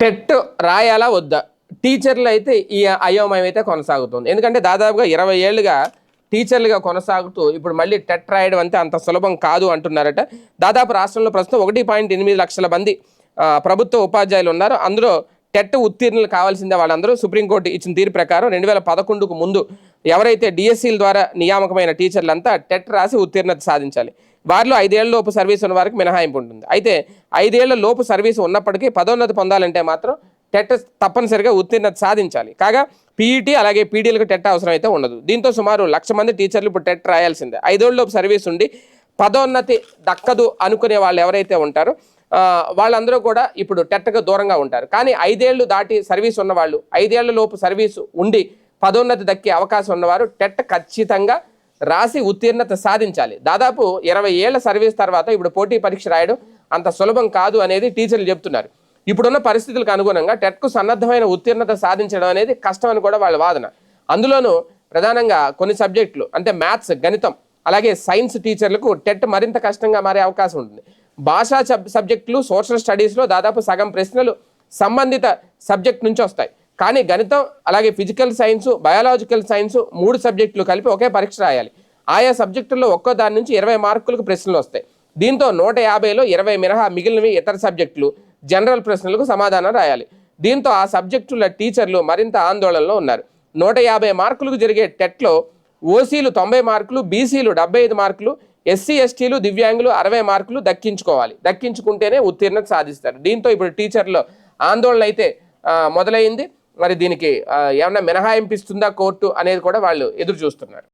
TET రాయాలా వద్దా? టీచర్లు అయితే ఈ అయోమయం అయితే కొనసాగుతుంది. ఎందుకంటే దాదాపుగా ఇరవై ఏళ్ళుగా టీచర్లుగా కొనసాగుతూ ఇప్పుడు మళ్ళీ టెట్ రాయడం అంతే అంత సులభం కాదు అంటున్నారట. దాదాపు రాష్ట్రంలో ప్రస్తుతం ఒకటి పాయింట్ ఎనిమిది లక్షల మంది ప్రభుత్వ ఉపాధ్యాయులు ఉన్నారు. అందులో టెట్ ఉత్తీర్ణులు కావాల్సిందే వాళ్ళందరూ. సుప్రీంకోర్టు ఇచ్చిన తీర్పు ప్రకారం రెండు వేల పదకొండుకు ముందు ఎవరైతే డిఎస్సీల ద్వారా నియామకమైన టీచర్లంతా టెట్ రాసి ఉత్తీర్ణత సాధించాలి. వారిలో ఐదేళ్ళ లోపు సర్వీస్ ఉన్న వారికి మినహాయింపు ఉంటుంది. అయితే ఐదేళ్ళ లోపు సర్వీస్ ఉన్నప్పటికీ పదోన్నతి పొందాలంటే మాత్రం టెట్ తప్పనిసరిగా ఉత్తీర్ణత సాధించాలి. కాగా పీఈటీ అలాగే పీడీలకు టెట్ అవసరం అయితే ఉండదు. దీంతో సుమారు లక్ష మంది టీచర్లు ఇప్పుడు టెట్ రాయాల్సిందే. ఐదేళ్ళలోపు సర్వీస్ ఉండి పదోన్నతి దక్కదు అనుకునే వాళ్ళు ఎవరైతే ఉంటారో వాళ్ళందరూ కూడా ఇప్పుడు టెట్కు దూరంగా ఉంటారు. కానీ ఐదేళ్ళు దాటి సర్వీస్ ఉన్నవాళ్ళు ఐదేళ్ళ లోపు సర్వీసు ఉండి పదోన్నతి దక్కే అవకాశం ఉన్నవారు టెట్ ఖచ్చితంగా రాసి ఉత్తీర్ణత సాధించాలి. దాదాపు ఇరవై ఏళ్ళ సర్వీస్ తర్వాత ఇప్పుడు పోటీ పరీక్ష రాయడం అంత సులభం కాదు అనేది టీచర్లు చెప్తున్నారు. ఇప్పుడున్న పరిస్థితులకు అనుగుణంగా టెట్కు సన్నద్ధమైన ఉత్తీర్ణత సాధించడం అనేది కష్టం అని కూడా వాళ్ళ వాదన. అందులోనూ ప్రధానంగా కొన్ని సబ్జెక్టులు అంటే మ్యాథ్స్ గణితం అలాగే సైన్స్ టీచర్లకు టెట్ మరింత కష్టంగా మారే అవకాశం ఉంటుంది. భాషా సబ్ సబ్జెక్టులు సోషల్ స్టడీస్లో దాదాపు సగం ప్రశ్నలు సంబంధిత సబ్జెక్ట్ నుంచి వస్తాయి కానీ గణితం అలాగే ఫిజికల్ సైన్స్ బయాలజికల్ సైన్స్ మూడు సబ్జెక్టులు కలిపి ఒకే పరీక్ష రాయాలి. ఆయా సబ్జెక్టుల్లో ఒక్కో దాని నుంచి ఇరవై మార్కులకు ప్రశ్నలు వస్తాయి. దీంతో నూట యాభైలో ఇరవై మినహా మిగిలినవి ఇతర సబ్జెక్టులు జనరల్ ప్రశ్నలకు సమాధానం రాయాలి. దీంతో ఆ సబ్జెక్టుల టీచర్లు మరింత ఆందోళనలో ఉన్నారు. నూట యాభై మార్కులకు జరిగే టెట్లో ఓసీలు తొంభై మార్కులు బీసీలు డెబ్బై ఐదు మార్కులు ఎస్సీ ఎస్టీలు దివ్యాంగులు అరవై మార్కులు దక్కించుకోవాలి. దక్కించుకుంటేనే ఉత్తీర్ణత సాధిస్తారు. దీంతో ఇప్పుడు టీచర్లు ఆందోళన అయితే మొదలైంది. మరి దీనికి ఏమైనా మినహాయింపు ఇస్తుందా కోర్టు అనేది కూడా వాళ్ళు ఎదురు చూస్తున్నారు